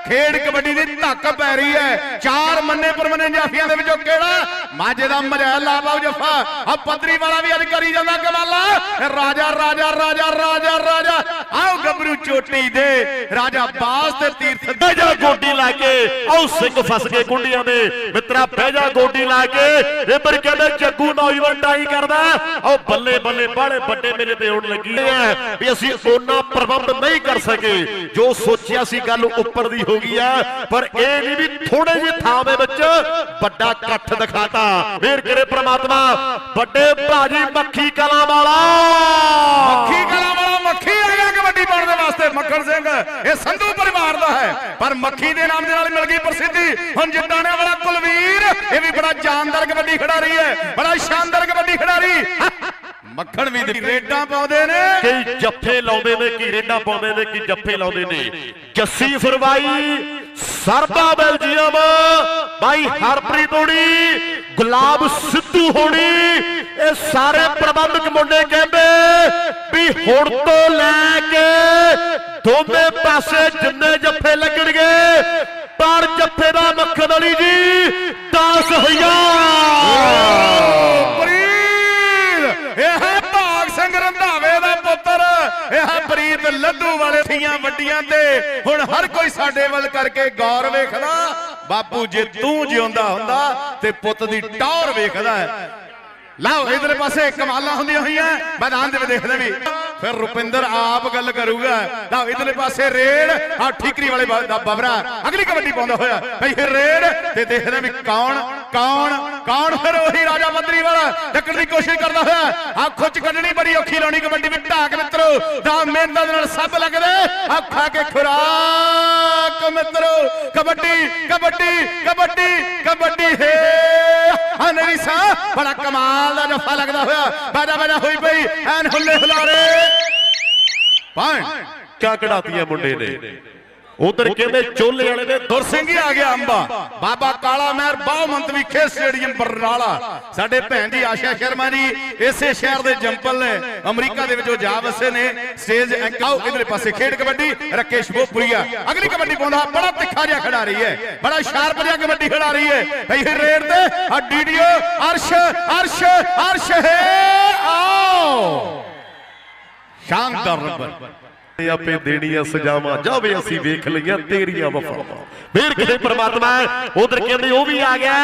ਖੇਡ ਕਬੱਡੀ ਦੀ ਧੱਕ ਪੈ ਰਹੀ ਹੈ। ਚਾਰ ਮੰਨੇ ਪਰਮਨੇ ਜਾਫੀਆਂ ਦੇ ਵਿੱਚੋਂ ਕਿਹੜਾ? ਮਾਝੇ ਦਾ ਮਰੈਲ ਲਾ ਜਫਾ। ਆ ਪੱਧਰੀ ਵਾਲਾ ਵੀ ਅੱਜ ਕਰੀ ਜਾਂਦਾ ਕਮਾਲਾ। ਰਾਜਾ ਰਾਜਾ ਰਾਜਾ ਰਾਜਾ ਰਾਜਾ। ਆਓ ਗੱਭਰੂ ਚੋਟੀ ਦੇ ਰਾਜਾ ਬਾਸ ਤੇ ਤੀਰਥ ਬਹਿ ਜਾ ਗੋਡੀ ਲਾ ਕੇ। ਆਓ ਸਿੰਘ ਫਸ ਗਏ ਕੁੰਡੀਆਂ ਦੇ। ਮਿੱਤਰਾ, ਬਹਿ ਜਾ ਗੋਡੀ ਲਾ ਕੇ। ਰੇਬਰ ਕਹਿੰਦੇ, ਜੱਗੂ ਨੌਜਵਾਨ ਟਾਈ ਕਰਦਾ? ਆਓ ਬੱਲੇ ਬੱਲੇ ਬਾੜੇ ਵੱਡੇ ਮੇਰੇ ਤੇ ਹੋਣ ਲੱਗੀ ਐ ਵੀ ਅਸੀਂ ਉਹਨਾਂ ਪ੍ਰਬੰਧ ਨਹੀਂ ਕਰ ਸਕੇ। ਜੋ ਸੋਚਿਆ ਸੀ ਗੱਲ ਉੱਪਰ ਦੀ ਹੋ ਗਈ ਹੈ, ਪਰ ਇਹ ਨਹੀਂ ਵੀ ਥੋੜੇ ਜਿਹੇ ਥਾਂ ਦੇ ਵਿੱਚ ਵੱਡਾ ਇਕੱਠ ਦਿਖਾਤਾ। ਮੇਰ ਕਰੇ ਪ੍ਰਮਾਤਮਾ, ਵੱਡੇ ਭਾਜੀ ਮੱਖੀ ਕਲਾਂ ਵਾਲਾ। ਮੱਖੀ ਕਲਾਂ ਵਾਲਾ ਮੱਖੀ। ਕਬੱਡੀ ਪਾਉਣ ਦੇ ਵਾਸਤੇ ਮੱਖਣ ਸਿੰਘ ਇਹ ਸੰਧੂ ਪਰਿਵਾਰ ਦਾ ਹੈ। ਪਰ ਮੱਖੀ ਦੇ ਨਾਮ ਦੇ ਨਾਲ ਮਿਲ ਗਈ ਪ੍ਰਸਿੱਧੀ। ਹੁਣ ਜਿੱਤਾਣੇ ਵਾਲਾ ਕੁਲਵੀਰ ਇਹ ਵੀ ਬੜਾ ਜਾਨਦਾਰ ਕਬੱਡੀ ਖਿਡਾਰੀ ਹੈ। ਬੜਾ ਸ਼ਾਨਦਾਰ ਕਬੱਡੀ ਖਿਡਾਰੀ। ਮੱਖਣ ਵੀ ਦੀ ਰੇਡਾਂ ਪਾਉਂਦੇ ਨੇ। ਕਈ ਜੱਫੇ ਲਾਉਂਦੇ ਨੇ ਕੀ ਰੇਡਾਂ ਪਾਉਂਦੇ ਨੇ ਕੀ ਜੱਫੇ ਲਾਉਂਦੇ ਨੇ। ਜੱਸੀ ਫਰਵਾਈ ਸਰਬਾ ਬੈਲਜੀਅਮ ਬਾਈ ਹਰਪ੍ਰੀਤ ਹੋਣੀ ਗੁਲਾਬ ਸਿੱਧੂ ਹੋਣੀ ਇਹ ਸਾਰੇ ਪ੍ਰਬੰਧਕ ਮੁੰਡੇ ਕਹਿੰਦੇ ਵੀ ਹੁਣ ਤੋਂ ਲੈ ਦੋਵੇਂ ਪਾਸੇ ਜਿੰਨੇ ਜੱਫੇ ਲੱਗਣਗੇ, ਪਰ ਜੱਫੇ ਦਾ ਮੱਖਣ ਵਾਲੀ ਜੀ 10000 ਪ੍ਰੀਤ, ਇਹ ਹੈ ਭਾਗ ਸਿੰਘ ਰੰਧਾਵੇ ਦਾ ਪੁੱਤਰ, ਇਹ ਪ੍ਰੀਤ ਲੱਡੂ ਵਾਲੇ ਥੀਆਂ ਵੱਡੀਆਂ ਤੇ ਹੁਣ ਹਰ ਕੋਈ ਸਾਡੇ ਵੱਲ ਕਰਕੇ ਗੌਰ ਵੇਖਦਾ। ਬਾਪੂ ਜੇ ਤੂੰ ਜਿਉਂਦਾ ਹੁੰਦਾ ਤੇ ਪੁੱਤ ਦੀ ਟੌਰ ਵੇਖਦਾ ਲਓ, ਇਧਰ ਪਾਸੇ ਕਮਾਲਾਂ ਹੁੰਦੀਆਂ ਹੋਈਆਂ। ਮੈਦਾਨ ਦੇ ਵਿੱਚ ਦੇਖਦੇ ਵੀ ਫਿਰ ਰੁਪਿੰਦਰ ਆਪ ਗੱਲ ਕਰੂਗਾ। ਲਓ, ਇਧਰਲੇ ਪਾਸੇ ਰੇਡ। ਆ ਠੀਕਰੀ ਵਾਲੇ ਦਾ ਬਬਰਾ। ਅਗਲੀ ਕਬੱਡੀ ਪਾਉਂਦਾ ਹੋਇਆ। ਭਈ ਰੇਡ ਤੇ ਦੇਖਦੇ ਵੀ ਕੌਣ ਕੌਣ ਕੌਣ ਫਿਰ ਉਹੀ ਰਾਜਾ ਬੰਦਰੀ ਵਾਲਾ ਟੱਕਰ ਦੀ ਕੋਸ਼ਿਸ਼ ਕਰਦਾ ਹੋਇਆ। ਆ ਖੁੱਚ ਕੱਢਣੀ ਬੜੀ ਔਖੀ ਲਾਉਣੀ ਕਬੱਡੀ ਵਿੱਚ। ਢਾਕ ਮਿੱਤਰੋ, ਦਾ ਮਿਹਨਤ ਦੇ ਨਾਲ ਸਭ ਲੱਗਦੇ। ਆ ਖਾ ਕੇ ਖੁਰਾਕ ਮਿੱਤਰੋ। ਕਬੱਡੀ ਕਬੱਡੀ ਕਬੱਡੀ ਕਬੱਡੀ, ਹੈ ਹਾਂ ਸਾ। ਬੜਾ ਕਮਾਲ ਦਾ ਜਫਾ ਲੱਗਦਾ ਹੋਇਆ। ਬਾਜਾ ਬਾਜਾ ਹੋਈ ਪਈ। ਐਨ ਹੁੱਲੇ ਹੁਲਾਰੇ। ਪਾਣ ਕਾ ਕਢਾਤੀਆਂ ਮੁੰਡੇ ਨੇ? ਉਧਰ ਕਹਿੰਦੇ ਚੋਲੇ ਵਾਲੇ ਨੇ ਦੁਰ ਸਿੰਘ ਆ ਗਿਆ ਅੰਬਾ? ਬਾਬਾ ਕਾਲਾ ਮਹਿਰ ਬਾਹਮੰਤ ਵਿਖੇ ਸਟੇਡੀਅਮ ਬਰਨਾਲਾ। ਸਾਡੇ ਭੈਣ ਜੀ ਆਸ਼ਾ ਸ਼ਰਮਾ ਜੀ, ਇਸੇ ਸ਼ਹਿਰ ਦੇ ਜੰਪਲ ਨੇ, ਅਮਰੀਕਾ ਦੇ ਵਿੱਚ ਉਹ ਜਾ ਵਸੇ ਨੇ। ਸਟੇਜ ਐਂਕਾਓ ਇਧਰਲੇ ਪਾਸੇ ਖੇਡ ਕਬੱਡੀ, ਰਕੇਸ਼ ਬੋਪੁਰੀਆ। ਅਗਲੀ ਕਬੱਡੀ ਪਾਉਂਦਾ, ਬੜਾ ਤਿੱਖਾ ਜਿਹਾ ਖਿਡਾਰੀ ਹੈ। ਬੜਾ ਸ਼ਾਰਪ ਜਿਹਾ ਕਬੱਡੀ ਖਿਡਾਰੀ ਹੈ। ਇਹ ਰੇਡ ਤੇ, ਆ ਡੀਡੀਓ, ਅਰਸ਼ ਅਰਸ਼ ਅਰਸ਼, ਹੈ, ਆਓ। ਸ਼ਾਨਦਾਰ ਰੱਬਰ ਇਹ ਆਪੇ ਦੇਣੀਆਂ ਸਜ਼ਾਵਾਂ। ਜਾਵੇ ਅਸੀਂ ਵੇਖ ਲਈਆਂ ਤੇਰੀਆਂ ਵਫਾਵਾਂ। ਫੇਰ ਕਿਤੇ ਪ੍ਰਮਾਤਮਾ ਉਧਰ ਕਹਿੰਦੇ ਉਹ ਵੀ ਆ ਗਿਆ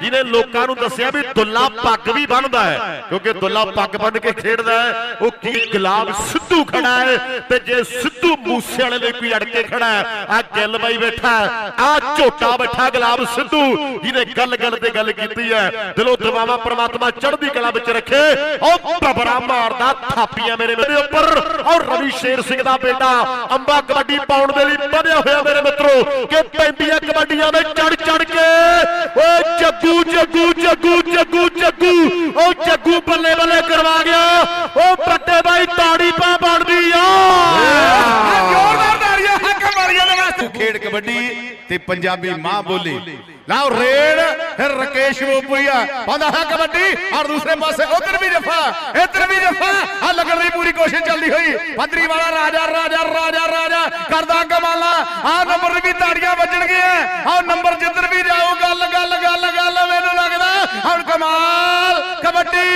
ਜਿਹਨੇ ਲੋਕਾਂ ਨੂੰ ਦੱਸਿਆ ਵੀ ਦੁੱਲਾ ਪੱਗ ਵੀ ਬੰਨਦਾ ਹੈ। ਕਿਉਂਕਿ ਦੁੱਲਾ ਪੱਗ ਬੰਨ ਕੇ ਖੇਡਦਾ ਹੈ, ਉਹ ਕੀ ਗੁਲਾਬ ਸਿੱਧੂ ਖੜਾ ਹੈ ਤੇ ਜੇ ਸਿੱਧੂ ਮੂਸੇ ਵਾਲੇ ਦੇ ਕੋਈ ਅੜ ਕੇ ਖੜਾ ਹੈ, ਆ ਗਿੱਲ ਬਾਈ ਬੈਠਾ ਆ ਝੋਟਾ ਬੈਠਾ ਗੁਲਾਬ ਸਿੱਧੂ, ਜਿਹਨੇ ਗੱਲ ਗੱਲ ਤੇ ਗੱਲ ਕੀਤੀ ਹੈ। ਦਿਲੋਂ ਦਵਾਵਾ ਪ੍ਰਮਾਤਮਾ ਚੜ੍ਹਦੀ ਕਲਾ ਵਿੱਚ ਰੱਖੇ, ਉਹ ਬਬਰਾ ਮਾਰਦਾ, ਥਾਪੀਆਂ ਮੇਰੇ ਮੇਰੇ ਉੱਪਰ, ਔਰ ਰਵੀ ਸ਼ੇਰ ਸਿੰਘ ਦਾ ਬੇਟਾ। ਅੰਬਾ ਕਬੱਡੀ ਪਾਉਣ ਦੇ ਲਈ ਵਧਿਆ ਹੋਇਆ ਮੇਰੇ ਮਿੱਤਰੋ, ਕਿ ਪੈਂਦੀਆਂ ਕਬੱਡੀਆਂ ਦੇ ਚੜ ਚੜ ਕੇ। ਓ ਜੱਗੂ ਜੱਗੂ ਜੱਗੂ ਜੱਗੂ ਜੱਗੂ। ਉਹ ਜੱਗੂ ਬੱਲੇ ਬੱਲੇ ਕਰਵਾ ਗਿਆ। ਉਹ ਵੱਡੇ ਬਾਈ ਤਾੜੀ ਪਾ ਬਣਦੀ ਆ। ਜ਼ੋਰਦਾਰ ਤਾੜੀਆਂ ਹੱਕ ਮਾਰੀਆਂ ਦੇ ਵਾਸਤੇ ਖੇਡ ਕਬੱਡੀ ਤੇ ਪੰਜਾਬੀ ਮਾਂ ਬੋਲੀ। ਲਓ ਰੇਡ। ਫਿਰ ਰਕੇਸ਼ ਬੋਪੂਆ ਪਾਉਂਦਾ ਹੈ ਕਬੱਡੀ, ਔਰ ਦੂਸਰੇ ਪਾਸੇ ਉਧਰ ਵੀ ਜਫਾ। ਇੱਧਰ ਵੀ ਜਫਾ। ਆ ਲੱਗਣ ਦੀ ਪੂਰੀ ਕੋਸ਼ਿਸ਼ ਚੱਲਦੀ ਹੋਈ। ਪੰਦਰੀ ਵਾਲਾ ਰਾਜਾ ਰਾਜਾ ਰਾਜਾ ਰਾਜਾ ਕਰਦਾ ਕਮਾਲਾ। ਆ ਨੰਬਰ ਵੀ ਤਾੜੀਆਂ ਵੱਜਣਗੀਆਂ। ਆ ਨੰਬਰ ਜਿੱਧਰ ਵੀ ਜਾਓ ਗੱਲ ਗੱਲ ਗੱਲ ਗੱਲ ਮੈਨੂੰ ਲੱਗਦਾ। ਹੁਣ ਕਮਾਲ ਕਬੱਡੀ।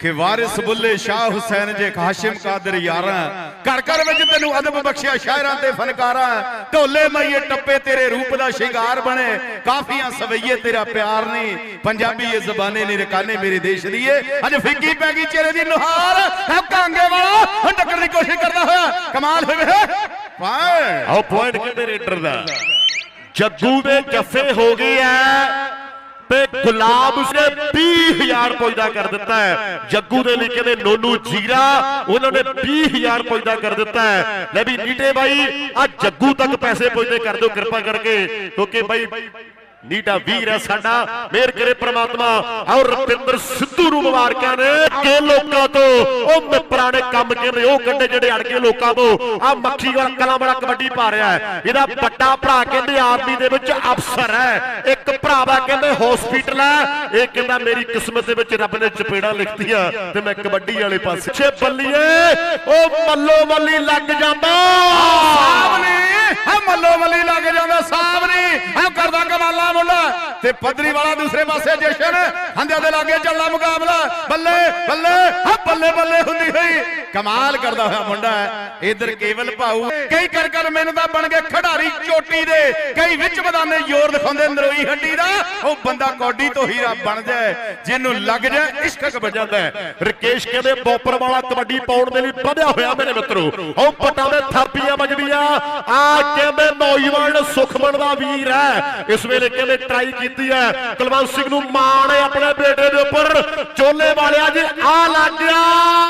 ਕਿ ਵਾਰਿਸ ਬੁੱਲੇ ਸ਼ਾਹ ਹੁਸੈਨ ਜੇ ਹਾਸ਼ਿਮ ਕਾਦਰ ਯਾਰਾਂ। ਘਰ ਘਰ ਵਿੱਚ ਤੈਨੂੰ ਅਦਬ ਬਖਸ਼ਿਆ ਸ਼ਾਇਰਾਂ ਤੇ ਫਨਕਾਰਾਂ। ਢੋਲੇ ਮਈਏ ਟੱਪੇ ਤੇਰੇ ਰੂਪ ਦਾ ਸ਼ਿੰਗਾਰ ਬਣੇ। ਕਾਫੀਆਂ ਸਵਈਏ ਤੇਰਾ ਪਿਆਰ ਨਹੀਂ। ਪੰਜਾਬੀ ਇਹ ਜ਼ਬਾਨੇ ਨੇ ਰਕਾਨੇ ਮੇਰੇ ਦੇਸ਼ ਦੀ ਏ। ਅੱਜ ਫਿੱਕੀ ਪੈ ਗਈ ਚਿਹਰੇ ਦੀ ਨੁਹਾਰ। ਹੈ ਕਾਂਗੇ ਵਾਲਾ ਹੁਣ ਟੱਕਰ ਦੀ ਕੋਸ਼ਿਸ਼ ਕਰਦਾ ਹੋਇਆ। ਕਮਾਲ ਹੋਵੇ। ਵਾਹ ਆਓ ਪੁਆਇੰਟ ਕਹਿੰਦੇ ਰੇਡਰ ਦਾ? ਜੱਗੂ ਦੇ ਜੱਫੇ ਹੋ ਗਏ ਐ। ਤੇ ਗੁਲਾਬ ਉਸਨੇ 20000 ਪੁੱਜਦਾ ਕਰ ਦਿੱਤਾ ਹੈ। ਜੱਗੂ ਦੇ ਲਈ ਕਹਿੰਦੇ ਨੋਨੂ ਜੀਰਾ, ਉਹਨਾਂ ਨੇ 20000 ਦਾ ਕਰ ਦਿੱਤਾ ਹੈ। ਲੈ ਵੀ ਨੀਟੇ ਬਾਈ ਆ ਜੱਗੂ ਤੱਕ ਪੈਸੇ ਪੁੱਜਦੇ ਕਰ ਦਿਓ ਕਿਰਪਾ ਕਰਕੇ, ਕਿਉਂਕਿ ਬਾਈ ਨੀਟਾ ਵੀਰ ਹੈ ਸਾਡਾ ਮੇਰ ਕਰੇ ਪ੍ਰਮਾਤਮਾ। ਔਰ ਰਪਿੰਦਰ ਸਿੱਧੂ ਨੂੰ ਮੁਬਾਰਕਾਂ ਨੇ ਕਿ ਲੋਕਾਂ ਤੋਂ। ਉਹ ਮਿੱਪਰਾਂ ਨੇ ਕੰਮ ਕਹਿੰਦੇ ਉਹ ਕੱਢੇ ਜਿਹੜੇ ਅੜ ਗਏ ਲੋਕਾਂ ਤੋਂ। ਆ ਮੱਖੀ ਵਾਲਾ ਕਲਾਂ ਵਾਲਾ ਕਬੱਡੀ ਪਾ ਰਿਹਾ ਹੈ। ਇਹਦਾ ਵੱਡਾ ਭਰਾ ਕਹਿੰਦੇ ਆਰਮੀ ਦੇ ਵਿੱਚ ਅਫਸਰ ਹੈ। ਇੱਕ ਭਰਾਵਾ ਕਹਿੰਦੇ ਹਸਪੀਟਲ ਹੈ। ਇਹ ਕਹਿੰਦਾ ਮੇਰੀ ਕਿਸਮਤ ਦੇ ਵਿੱਚ ਰੱਬ ਨੇ ਚਪੇੜਾ ਲਿਖਤੀਆਂ ਤੇ ਮੈਂ ਕਬੱਡੀ ਵਾਲੇ ਪਾਸੇ। ਛੇ ਬੱਲੀਏ ਉਹ ਮੱਲੋ ਮੱਲੀ ਲੱਗ ਜਾਂਦਾ। ਸਾਹਮਣੇ ਹੈ ਮੱਲੋ ਮੱਲੀ ਲੱਗ ਜਾਂਦਾ ਸਾਹਮਣੇ। ਹੈ ਕਰਦਾ ਕਮਾਲਾ ਮੁੰਡਾ ਤੇ ਪੱਧਰੀ ਵਾਲਾ ਦੂਸਰੇ ਪਾਸੇ ਜਸ਼ਨ। ਹੰਦਿਆਂ ਦੇ ਲਾਗੇ ਚੱਲਣਾ ਮੁਕਾਬਲਾ। ਬੱਲੇ ਬੱਲੇ ਹਾਂ ਬੱਲੇ ਬੱਲੇ ਹੁੰਦੀ ਹੋਈ। ਕਮਾਲ ਕਰਦਾ ਹੋਇਆ ਮੁੰਡਾ ਇਧਰ ਕੇਵਲ ਭਾਊ। ਕਈ ਕਰ ਕਰ ਮੈਨੂੰ ਤਾਂ ਬਣ ਗਏ ਖਿਡਾਰੀ ਚੋਟੀ ਦੇ। ਕਈ ਵਿੱਚ ਬਦਾਨੇ ਜ਼ੋਰ ਦਿਖਾਉਂਦੇ ਨਰੋਈ ਹੱਡੀ ਦਾ। ਉਹ ਬੰਦਾ ਕੌਡੀ ਤੋਂ ਹੀਰਾ ਬਣ ਜਾਏ। ਜਿਹਨੂੰ ਲੱਗ ਜਾਏ, ਇਸ਼ਕ ਇਸ਼ਕ ਜਾਂਦਾ ਰਕੇਸ਼ ਕਹਿੰਦੇ, ਬੋਪਰ ਵਾਲਾ ਕਬੱਡੀ ਪਾਉਣ ਦੇ ਲਈ ਵਧਿਆ ਹੋਇਆ ਮੇਰੇ ਮਿੱਤਰੋ। ਉਹ ਪੱਟਾਂ ਦੇ ਥਾਪੀਆਂ ਵੱਜਦੀਆਂ। ਆ ਕਹਿੰਦੇ, ਨੌਜਵਾਨ ਸੁਖਮਨ ਦਾ ਵੀਰ ਹੈ। ਇਸ ਵੇਲੇ ਕਹਿੰਦੇ ਟਰਾਈ ਕੀਤੀ ਹੈ। ਕੁਲਵੰਤ ਸਿੰਘ ਨੂੰ ਮਾਣ ਹੈ ਆਪਣੇ ਬੇਟੇ ਦੇ ਉੱਪਰ। ਚੋਲੇ ਵਾਲਿਆ ਜੀ ਆ ਲੱਗ ਗਿਆ।